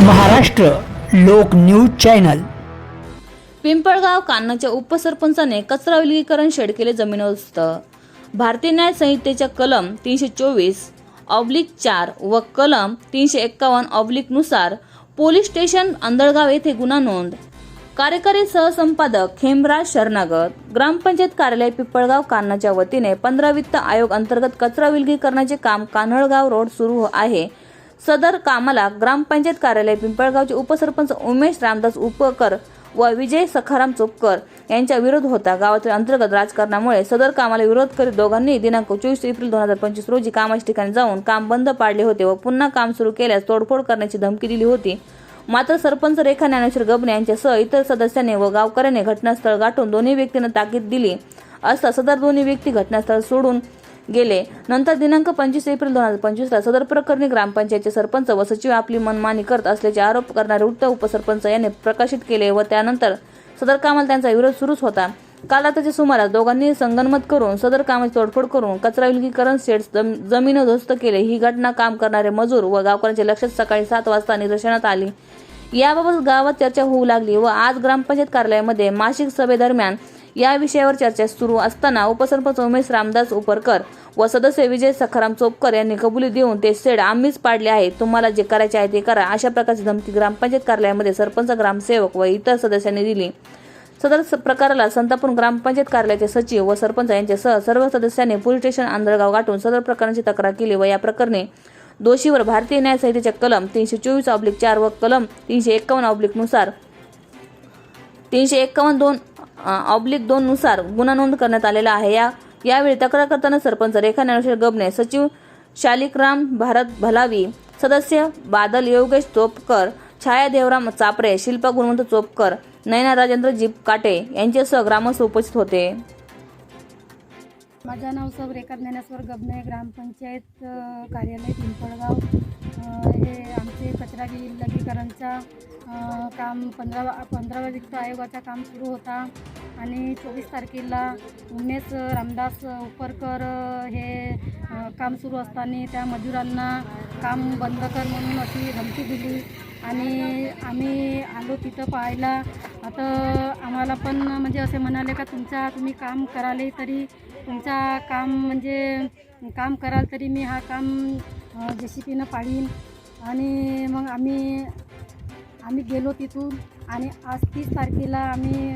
Maharashtra Lok news channel. Pimpalgaon कान्हाच्या उपसरपंचाने कचरा विलगीकरण शेड केले जमीनदोस्त भारतीय न्याय संहितेच्या कलम तीनशे चोवीस ऑब्लिक चार व कलम तीनशे एक्कावन्न ऑब्लिकनुसार पोलीस स्टेशन अंधळगाव येथे गुन्हा नोंद. कार्यकारी सहसंपादक खेमराज शरणागत ग्रामपंचायत कार्यालय पिंपळगाव कान्हाच्या वतीने पंधरा वित्त आयोग अंतर्गत कचरा विलगीकरणाचे काम कान्हळगाव रोड सुरू आहे. सदर कामाला ग्रामपंचायत कार्यालय पिंपळगावचे उपसरपंच उमेश रामदास उपकर व विजय सखाराम चोपकर यांच्या विरोध होता. गावातील अंतर्गत राजकारणामुळे सदर कामाला विरोध करीत दोघांनी दिनांक चोवीस एप्रिल दोन हजार पंचवीस रोजी कामाच्या ठिकाणी जाऊन काम बंद पाडले होते व पुन्हा काम सुरू केल्यास तोडफोड करण्याची धमकी दिली होती. मात्र सरपंच रेखा ज्ञानेश्वर गबने यांच्यासह इतर सदस्यांनी व गावकऱ्यांनी घटनास्थळ गाठून दोन्ही व्यक्तींना ताकीद दिली. असता सदर दोन्ही व्यक्ती घटनास्थळ सोडून गेले. नंतर दिनांक पंचवीस एप्रिल दोन हजार पंचवीसला सदर प्रकरणी ग्रामपंचायतचे सरपंच व सचिव आपली मनमानी करत असल्याचे आरोप करणारे वृत्त उपसरपंच यांनी प्रकाशित केले व त्यानंतर सदर कामाला त्यांचा विरोध सुरूच होता. काल रात्रीच्या सुमारास दोघांनी संगनमत करून सदर कामाची तोडफोड करून कचरा विलगीकरण शेड जमीन ध्वस्त केले. ही घटना काम करणारे मजूर व गावकऱ्यांच्या लक्षात सकाळी सात वाजता निदर्शनात आली. याबाबत गावात चर्चा होऊ लागली व आज ग्रामपंचायत कार्यालयामध्ये मासिक सभेदरम्यान या विषयावर चर्चा सुरू असताना उपसरपंच उमेश रामदास उपरकर व सदस्य विजय सखाराम चोपकर यांनी कबुली देऊन ते सेड आम्हीच पाडले आहे तुम्हाला जे करायचे आहे ते करा. अशा प्रकारची धमकी ग्रामपंचायत कार्यालयामध्ये सरपंच ग्रामसेवक व इतर सदस्यांनी दिली. सदर स- प्रकाराला संतापून ग्रामपंचायत कार्यालयाचे सचिव व सरपंच यांच्यासह सर्व सदस्यांनी पोलीस स्टेशन आंधळगाव गाठून सदर प्रकरणाची तक्रार केली व या प्रकरणी दोषीवर भारतीय न्याय संहितेच्या कलम तीनशे चोवीस ऑब्लिक चार व कलम तीनशे एक्कावन्न ऑब्लिकनुसार तीनशे एक्कावन्न दोन ऑब्लिक दोननुसार गुन्हा नोंद करण्यात आलेला आहे. या यावेळी तक्रार करताना सरपंच रेखा ज्ञानेश्वर गबने सचिव शालिकराम भारत भलावी सदस्य बादल योगेश चोपकर छाया देवराम चापरे शिल्पा गुणवंत चोपकर नयना राजेंद्र जीप काटे यांच्यासह ग्रामस्थ उपस्थित होते. माझं नाव सौ रेखा ज्ञानेश्वर गबने ग्रामपंचायत कार्यालय पिंपळगाव. हे आमचे कचरा विलगीकरणचा काम पंधरा पंधरावा वित्त आयोगाचा काम सुरू होता आणि चोवीस तारखेला उमेश रामदास उपरकर हे काम सुरू असताना त्या मजुरांना काम बंद कर म्हणून अशी धमकी दिली आणि आम्ही आलो तिथं पाहायला. आता आम्हाला पण म्हणजे असे म्हणाले का तुमचा तुम्ही काम कराले तरी तुमचा काम म्हणजे काम कराल तरी मी हा काम जे सी पीनं पाडीन. आणि मग आम्ही आम्ही गेलो तिथून आणि आज तीस तारखेला आम्ही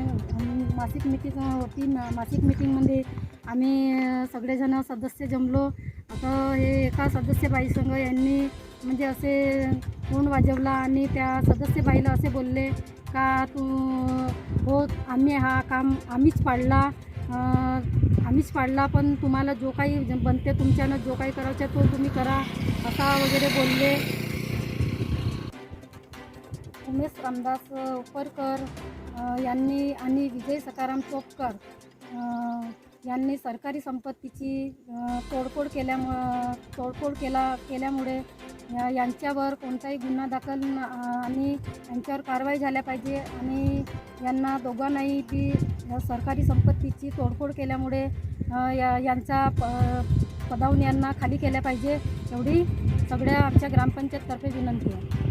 मासिक मिटिंग होती. मासिक मिटिंगमध्ये आम्ही सगळेजण सदस्य जमलो. आता हे एका सदस्यबाई संघ यांनी म्हणजे असे तोंड वाजवला आणि त्या सदस्यबाईला असे बोलले का तू हो आम्ही हा काम आम्हीच पाडला. आम्हीच पाडला पण तुम्हाला जो काही बनते तुमच्यानं जो काही करायचं तो तुम्ही करा असा वगैरे बोलले. उमेश रामदास उपरकर यांनी आणि विजय सकाराम चोपकर. यांनी सरकारी संपत्तीची तोडफोड केल्यामुळं तोडफोड केला केल्यामुळे यांच्यावर कोणताही गुन्हा दाखल आणि यांच्यावर कारवाई झाल्या पाहिजे आणि यांना दोघांनाही बी सरकारी संपत्तीची तोडफोड केल्यामुळे या यांचा प पदावून यांना खाली केल्या पाहिजे. एवढी सगळ्या आमच्या ग्रामपंचायततर्फे विनंती आहे.